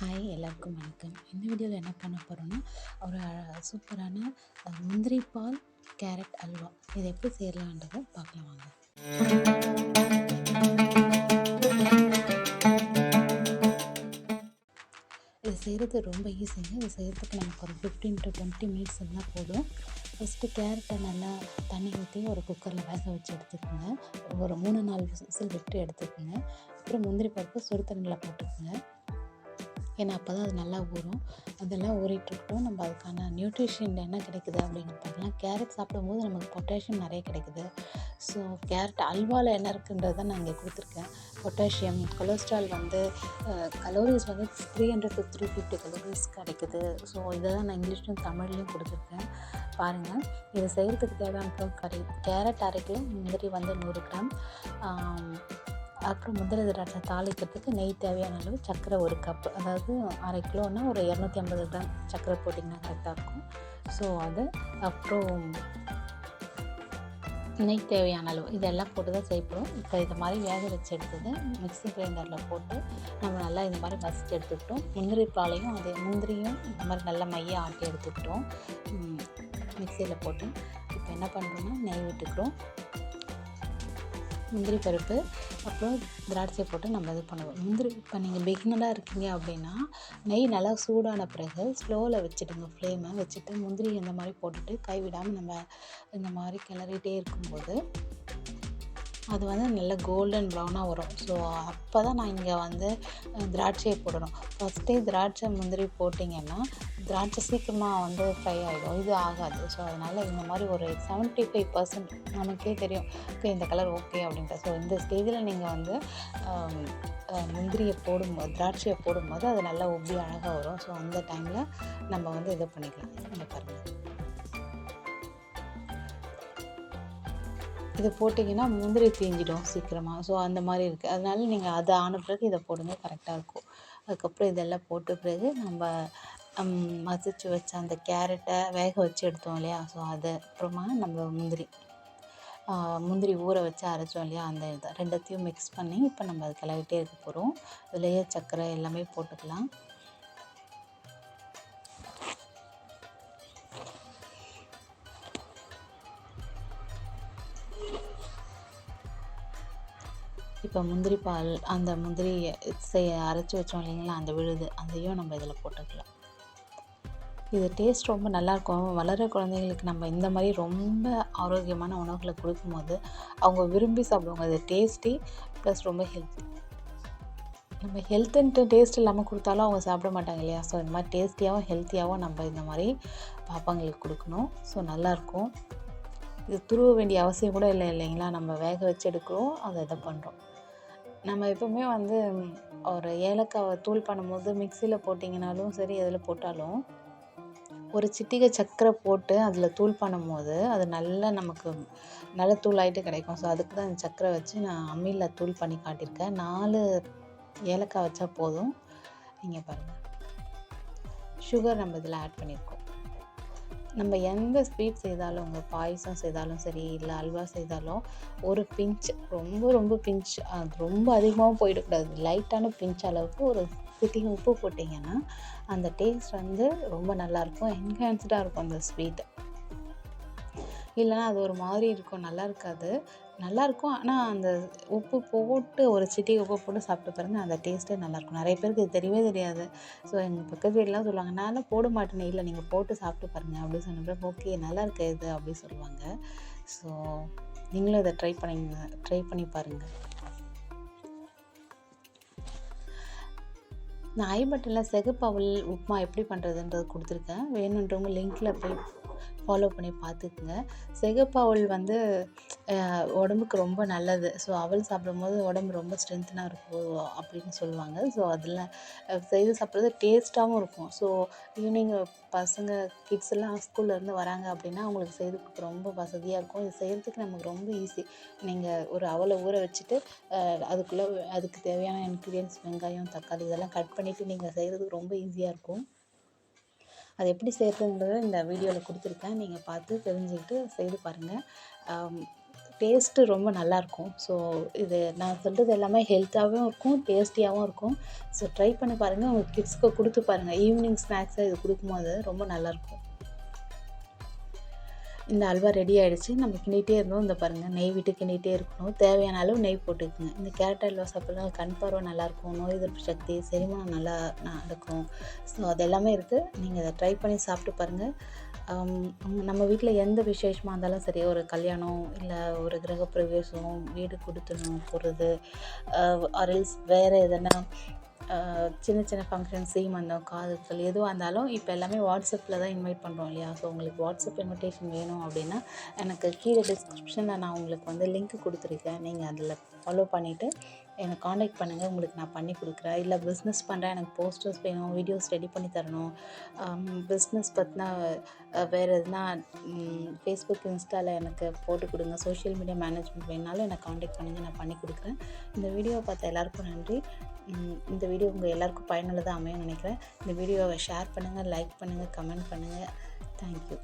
Hi எல்லாருக்கும் வணக்கம். இந்த வீடியோவில் என்ன பண்ண போகிறோன்னா ஒரு சூப்பரான முந்திரி பால் கேரட் அல்வா இதை எப்படி செய்யலான்றதை பார்க்கலாம் வாங்க. இது செய்கிறது ரொம்ப ஈஸிங்க. இது செய்கிறதுக்கு நமக்கு ஒரு ஃபிஃப்டீன் டு டுவெண்ட்டி மினிட்ஸ் இருந்தால் போதும். ஃபஸ்ட்டு கேரட்டை நல்லா தண்ணி ஊற்றி ஒரு குக்கரில் வேக வச்சு எடுத்துக்கோங்க. ஒரு மூணு நாலு விசில் விட்டு எடுத்துக்கோங்க. அப்புறம் முந்திரி பருப்பு சுடு தண்ணியில் போட்டுக்கோங்க. ஏன்னா அப்போ தான் அது நல்லா ஊறும். அதெல்லாம் ஊறிட்டுருக்கட்டும் நம்ம அதுக்கான நியூட்ரிஷன் என்ன கிடைக்குது அப்படின்னு பார்க்கலாம் கேரட் சாப்பிடும்போது நமக்கு பொட்டாசியம் நிறைய கிடைக்குது. ஸோ கேரட் அல்வாவில் என்ன இருக்குன்றது தான் நான் இங்கே கொடுத்துருக்கேன். பொட்டாசியம் கொலஸ்ட்ரால் வந்து கலோரிஸ் வந்து three hundred to three fifty calories கிடைக்குது. ஸோ இதை தான் நான் இங்கிலீஷ்லையும் தமிழ்லையும் கொடுத்துருக்கேன். பாருங்கள் இது செய்கிறதுக்கு தேவையான கறி கேரட் அரை கிலோ முந்திரி வந்து நூறு கிராம். அப்புறம் முந்திரி திராட்சை தாளிக்கிறதுக்கு நெய் தேவையான அளவு சர்க்கரை ஒரு கப்பு அதாவது அரை கிலோன்னா ஒரு இரநூத்தி ஐம்பது கிராம் சர்க்கரை போட்டிங்கன்னா கரெக்டாக இருக்கும். ஸோ அது அப்புறம் நெய் தேவையான அளவு இதெல்லாம் போட்டு தான் செய்யப்படும். இப்போ இது மாதிரி வேக வச்சு எடுத்தது மிக்ஸி கிரைண்டரில் போட்டு நம்ம நல்லா இந்த மாதிரி வசிச்சு எடுத்துக்கிட்டோம். முந்திரி பாலையும் அதே முந்திரியும் இந்த மாதிரி நல்லா மைய ஆட்டி எடுத்துக்கிட்டோம். மிக்சியில் போட்டு. இப்போ என்ன பண்ணுறோன்னா நெய் விட்டுக்கிறோம். முந்திரி பருப்பு அப்புறம் திராட்சை போட்டு நம்ம இது பண்ணுவோம். முந்திரி இப்போ நீங்கள் பிகினராக இருக்கீங்க அப்படின்னா நெய் நல்லா சூடான பிறகு ஸ்லோவில் வச்சுடுங்க ஃப்ளேமை வச்சுட்டு முந்திரி இந்த மாதிரி போட்டுட்டு கைவிடாமல் நம்ம இந்த மாதிரி கிளறிட்டே இருக்கும்போது அது வந்து நல்ல கோல்டன் ப்ரௌனாக வரும். ஸோ அப்போ தான் நான் இங்கே வந்து திராட்சையை போடணும். ஃபஸ்ட்டே திராட்சை முந்திரி போட்டிங்கன்னா திராட்சை சீக்கிரமாக வந்து ஃப்ரை ஆகிடும் இது ஆகாது. ஸோ அதனால் இந்த மாதிரி ஒரு செவன்ட்டி ஃபைவ் பர்சன்ட் நமக்கே தெரியும். ஓகே இந்த கலர் ஓகே அப்படின்ட்டு. ஸோ இந்த ஸ்டேஜில் நீங்கள் வந்து முந்திரியை போடும் முந்திரியை போடும்போது திராட்சையை போடும்போது அது நல்லா ஒவ்வொரு அழகாக வரும். ஸோ அந்த டைமில் நம்ம வந்து இது பண்ணிக்கலாம். இங்கே பாருங்கள் இது போட்டிங்கன்னா முந்திரி தீஞ்சிடும் சீக்கிரமாக ஸோ அந்த மாதிரி இருக்குது அதனால நீங்கள் அதை ஆன பிறகு இதை போடுங்க. கரெக்டாக இருக்கும். அதுக்கப்புறம் இதெல்லாம் போட்ட பிறகு நம்ம மசிச்சு வச்ச அந்த கேரட்டை வேக வச்சு எடுத்தோம் இல்லையா? ஸோ அது அப்புறமா நம்ம முந்திரி முந்திரி ஊற வச்சு அரைச்சோம் இல்லையா? அந்த இதை ரெண்டத்தையும் மிக்ஸ் பண்ணி இப்போ நம்ம அது கிளறிட்டே இருக்க போகிறோம் இதுலேயே சர்க்கரை எல்லாமே போட்டுக்கலாம். இப்போ முந்திரி பால் அந்த முந்திரி செய்ய அரைச்சி வச்சோம் இல்லைங்களா அந்த விழுது அதையும் நம்ம இதில் போட்டுக்கலாம். இது டேஸ்ட் ரொம்ப நல்லாயிருக்கும். வளர குழந்தைங்களுக்கு நம்ம இந்த மாதிரி ரொம்ப ஆரோக்கியமான உணவுகளை கொடுக்கும்போது அவங்க விரும்பி சாப்பிடுவாங்க. இது டேஸ்டி ப்ளஸ் ரொம்ப ஹெல்த்தி நம்ம ஹெல்த்துன்ட்டு டேஸ்ட் இல்லாமல் கொடுத்தாலும் அவங்க சாப்பிட மாட்டாங்க இல்லையா? ஸோ இந்த மாதிரி டேஸ்டியாகவும் ஹெல்த்தியாகவும் நம்ம இந்த மாதிரி பாப்பாங்களுக்கு கொடுக்கணும். ஸோ நல்லாயிருக்கும். இது துருவ வேண்டிய அவசியம் கூட இல்லை இல்லைங்களா? நம்ம வேக வச்சு எடுக்கிறோம் அதை இதை பண்ணுறோம் நம்ம எப்பவுமே வந்து ஒரு ஏலக்காவை தூள் பண்ணும்போது மிக்சியில் போட்டிங்கனாலும் சரி எதில் போட்டாலும் ஒரு சிட்டிகை சக்கரை போட்டு அதில் தூள் பண்ணும்போது அது நல்லா நமக்கு நல்ல தூள் ஆகிட்டு கிடைக்கும். ஸோ அதுக்கு தான் இந்த சக்கரை வச்சு நான் அம்மியில் தூள் பண்ணி காட்டியிருக்கேன். நாலு ஏலக்காய் வச்சா போதும். நீங்கள் பாருங்கள் சுகர் நம்ம இதில் ஆட் பண்ணியிருக்கோம் நம்ம எந்த ஸ்வீட் செய்தாலும் உங்கள் பாயசம் செய்தாலும் சரி இல்லை அல்வா செய்தாலும் ஒரு பிஞ்ச் ரொம்ப ரொம்ப பிஞ்ச் அது ரொம்ப அதிகமாகவும் போயிடக்கூடாது. லைட்டான பிஞ்ச் அளவுக்கு ஒரு சிட்டிகை உப்பு போட்டிங்கன்னா அந்த டேஸ்ட் வந்து ரொம்ப நல்லாயிருக்கும். என்ஹான்ஸ்டாக இருக்கும் அந்த ஸ்வீட் இல்லைன்னா அது ஒரு மாதிரி இருக்கும். நல்லா இருக்காது. நல்லாயிருக்கும் ஆனால் அந்த உப்பு போட்டு ஒரு சிட்டிகை உப்பு போட்டு சாப்பிட்டு பாருங்க அந்த டேஸ்ட்டே நல்லாயிருக்கும் நிறைய பேருக்கு இது தெரியவே தெரியாது. ஸோ எங்கள் பக்கத்து வீடெலாம் சொல்லுவாங்க நான்லாம் போட மாட்டேனே இல்லை நீங்கள் போட்டு சாப்பிட்டு பாருங்கள் அப்படின்னு சொன்னப்போ ஓகே நல்லா இருக்கு இது அப்படின்னு சொல்லுவாங்க. ஸோ நீங்களும் இதை ட்ரை பண்ணிங்க ட்ரை பண்ணி பாருங்கள் நான் ஐ பட்டனில் செகப்பவல் உப்புமா எப்படி பண்ணுறதுன்றது கொடுத்துருக்கேன். வேணுன்றவங்க லிங்க்கில் போய் ஃபாலோ பண்ணி பார்த்துக்குங்க. சிகப்பவுல் வந்து உடம்புக்கு ரொம்ப நல்லது. ஸோ அவல் சாப்பிடும்போது உடம்பு ரொம்ப ஸ்ட்ரென்த்தனாக இருக்கும் அப்படின்னு சொல்லுவாங்க. ஸோ அதில் செய்து சாப்பிட்றது டேஸ்ட்டாகவும் இருக்கும். ஸோ ஈவினிங் பசங்க கிட்ஸ் எல்லாம் ஸ்கூல்லேருந்து வராங்க அப்படின்னா அவங்களுக்கு செய்து கொடுக்க ரொம்ப வசதியாக இருக்கும். இது செய்கிறதுக்கு நமக்கு ரொம்ப ஈஸி நீங்கள் ஒரு அவலை ஊற வச்சுட்டு அதுக்குள்ளே அதுக்கு தேவையான இன்க்ரீடியன்ஸ் வெங்காயம் தக்காளி இதெல்லாம் கட் பண்ணிவிட்டு நீங்கள் செய்கிறதுக்கு ரொம்ப ஈஸியாக இருக்கும். அது எப்படி செய்கிறதுன்றத இந்த வீடியோவில் கொடுத்துருக்கேன். நீங்கள் பார்த்து தெரிஞ்சுக்கிட்டு செய்து பாருங்கள் டேஸ்ட்டு ரொம்ப நல்லாயிருக்கும். ஸோ இது நான் சொல்கிறது எல்லாமே ஹெல்த்தாகவும் இருக்கும் டேஸ்டியாகவும் இருக்கும். ஸோ ட்ரை பண்ணி பாருங்கள் உங்கள் கிட்ஸ்க்கு கொடுத்து பாருங்கள் ஈவினிங் ஸ்நாக்ஸாக இது கொடுக்கும்போது ரொம்ப நல்லாயிருக்கும். இந்த அல்வா ரெடி ஆகிடுச்சு நம்ம கிண்டிகிட்டே இருந்தோம். இந்த பாருங்கள் நெய் விட்டு கிண்டிகிட்டே இருக்கணும். தேவையான அளவு நெய் போட்டுக்குங்க. இந்த கேரட் அல்வா சாப்பிட்றது கண் பார்வை நல்லாயிருக்கும். நோய் எதிர்ப்பு சக்தி செரிமானம் நல்லா நடக்கும். ஸோ அது எல்லாமே இருக்குது நீங்கள் அதை ட்ரை பண்ணி சாப்பிட்டு பாருங்கள் நம்ம வீட்டில் எந்த விசேஷமாக இருந்தாலும் சரி ஒரு கல்யாணம் இல்லை ஒரு கிரகப்பிரவேசம் வீடு கொடுத்தணும் போகிறது ஆர்எல்ஸ் வேறு எதனா சின்ன சின்ன ஃபங்க்ஷன் சீமந்தம் காதுகள் எதுவாக இருந்தாலும் இப்போ எல்லாமே வாட்ஸ்அப்பில் தான் இன்வைட் பண்ணுறோம் இல்லையா? ஸோ உங்களுக்கு வாட்ஸ்அப் இன்விடேஷன் வேணும் அப்படின்னா எனக்கு கீழே டிஸ்கிரிப்ஷனில் நான் உங்களுக்கு வந்து லிங்க் கொடுத்துருக்கேன். நீங்கள் அதில் ஃபாலோ பண்ணிவிட்டு என்னை காண்டாக்ட் பண்ணுங்கள் உங்களுக்கு நான் பண்ணி கொடுக்குறேன். இல்லை பிஸ்னஸ் பண்ணுறேன் எனக்கு போஸ்டர்ஸ் வேணும் வீடியோஸ் ரெடி பண்ணி தரணும். பிஸ்னஸ் பற்றினா வேறு எதுனா ஃபேஸ்புக் இன்ஸ்டாவில் எனக்கு போட்டு கொடுங்க. சோஷியல் மீடியா மேனேஜ்மெண்ட் வேணாலும் என்னை காண்டாக்ட் பண்ணுங்கள் நான் பண்ணி கொடுக்குறேன். இந்த வீடியோவை பார்த்த எல்லாருக்கும் நன்றி. இந்த வீடியோ உங்கள் எல்லாருக்கும் பயனுள்ளதாக அமையும் நினைக்கிறேன். இந்த வீடியோவை ஷேர் பண்ணுங்கள் லைக் பண்ணுங்கள் கமெண்ட் பண்ணுங்கள் தேங்க்யூ